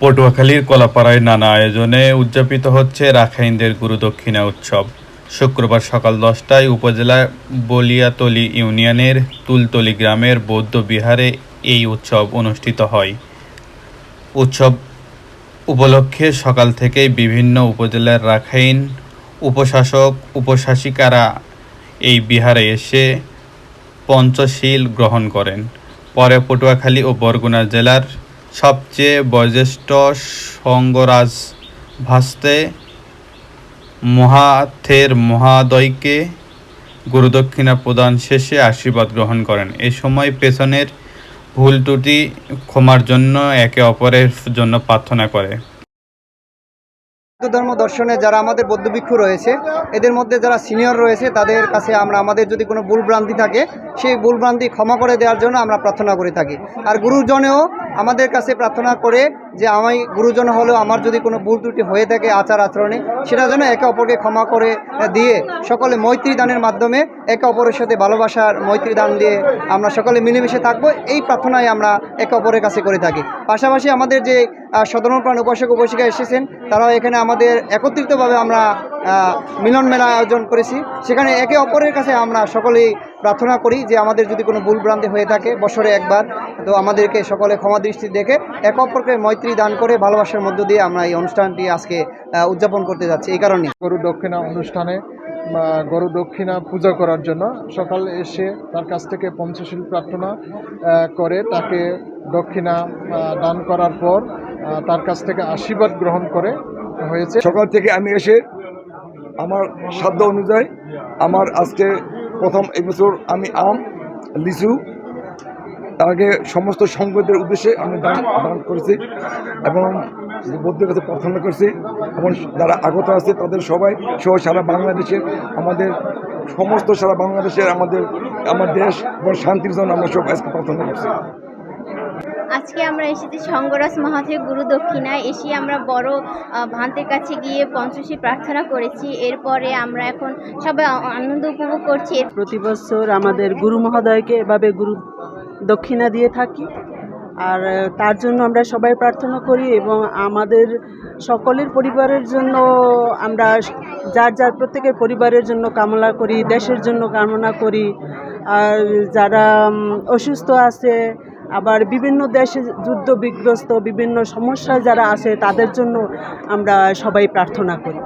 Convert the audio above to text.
পটুয়াখালীর কলাপাড়ায় নানা আয়োজনে উদযাপিত হচ্ছে রাখাইনদের গুরুদক্ষিণা উৎসব। শুক্রবার সকাল দশটায় উপজেলা বলিয়াতলি ইউনিয়নের তুলতলি গ্রামের বৌদ্ধ বিহারে এই উৎসব অনুষ্ঠিত হয়। উৎসব উপলক্ষে সকাল থেকেই বিভিন্ন উপজেলার রাখাইন উপশাসক, উপশাসিকারা এই বিহারে এসে পঞ্চশীল গ্রহণ করেন। পরে পটুয়াখালী ও বরগুনা জেলার সবচেয়ে বয়োজ্যেষ্ঠ সঙ্গরাজ ভাস্তে মহাথের মহাদয়কে গুরুদক্ষিণা প্রদান শেষে আশীর্বাদ গ্রহণ করেন। এ সময় পেছনের ভুল ত্রুটি ক্ষমার জন্য একে অপরের জন্য প্রার্থনা করে। ধর্ম দর্শনে যারা আমাদের বৌদ্ধ ভিক্ষু রয়েছে, এদের মধ্যে যারা সিনিয়র রয়েছে, তাদের কাছে আমরা, আমাদের যদি কোনো ভুলভ্রান্তি থাকে, সেই ভুলভ্রান্তি ক্ষমা করে দেওয়ার জন্য আমরা প্রার্থনা করে থাকি। আর গুরুজনেও আমাদের কাছে প্রার্থনা করে যে আমি গুরুজন হলেও আমার যদি কোনো ভুল ত্রুটি হয়ে থাকে আচার আচরণে, সেটা যেন একে অপরকে ক্ষমা করে দিয়ে সকলে মৈত্রী দানের মাধ্যমে একে অপরের সাথে ভালোবাসার মৈত্রী দান দিয়ে আমরা সকলে মিলেমিশে থাকব। এই প্রার্থনাই আমরা একে অপরের কাছে করে থাকি। পাশাপাশি আমাদের যে সাধারণ প্রাণ উপাসক উপাসিকা এসেছেন। তারাও এখানে আমাদের একত্রিতভাবে আমরা মিলন মেলা আয়োজন করেছি। সেখানে একে অপরের কাছে আমরা সকলেই প্রার্থনা করি যে আমাদের যদি কোনো ভুল ভ্রান্তি হয়ে থাকে বছরে একবার, তো আমাদেরকে সকলে ক্ষমা দৃষ্টি দেখে একে অপরকে মৈত্রী দান করে ভালোবাসার মধ্য দিয়ে আমরা এই অনুষ্ঠানটি আজকে উদযাপন করতে যাচ্ছি। এই কারণে গরু দক্ষিণা অনুষ্ঠানে গরু দক্ষিণা পূজা করার জন্য সকাল এসে তার কাছ থেকে পঞ্চশীল প্রার্থনা করে তাকে দক্ষিণা দান করার পর তার কাছ থেকে আশীর্বাদ গ্রহণ করে হয়েছে। সকাল থেকে আমি এসে আমার সাধ্য অনুযায়ী আমার আজকে প্রথম এবছর আমি আম, লিচু আগে সমস্ত সংগতের উদ্দেশ্যে আমি দান দান করেছি এবং বৌদ্ধের কাছে প্রার্থনা করছি এবং যারা আগত আছে তাদের সবাই সহ সারা বাংলাদেশের আমাদের সমস্ত সারা বাংলাদেশের আমাদের, আমার দেশ এবং শান্তির জন্য আমরা সব আজকে প্রার্থনা করছি। আজকে আমরা এসেছি সঙ্গরাজ মহাথের গুরু দক্ষিণায়। এসে আমরা বড় ভান্তের কাছে গিয়ে পঞ্চশী প্রার্থনা করেছি। এরপরে আমরা এখন সবাই আনন্দ উপভোগ করছি। প্রতি বছর আমাদের গুরু মহোদয়কে এভাবে গুরু দক্ষিণা দিয়ে থাকি। আর তার জন্য আমরা সবাই প্রার্থনা করি এবং আমাদের সকলের পরিবারের জন্য আমরা যার যার প্রত্যেকের পরিবারের জন্য কামনা করি, দেশের জন্য কামনা করি। আর যারা অসুস্থ আছে আবার বিভিন্ন দেশে যুদ্ধ বিগ্রস্ত, বিভিন্ন সমস্যায় যারা আছে, তাদের জন্য আমরা সবাই প্রার্থনা করি।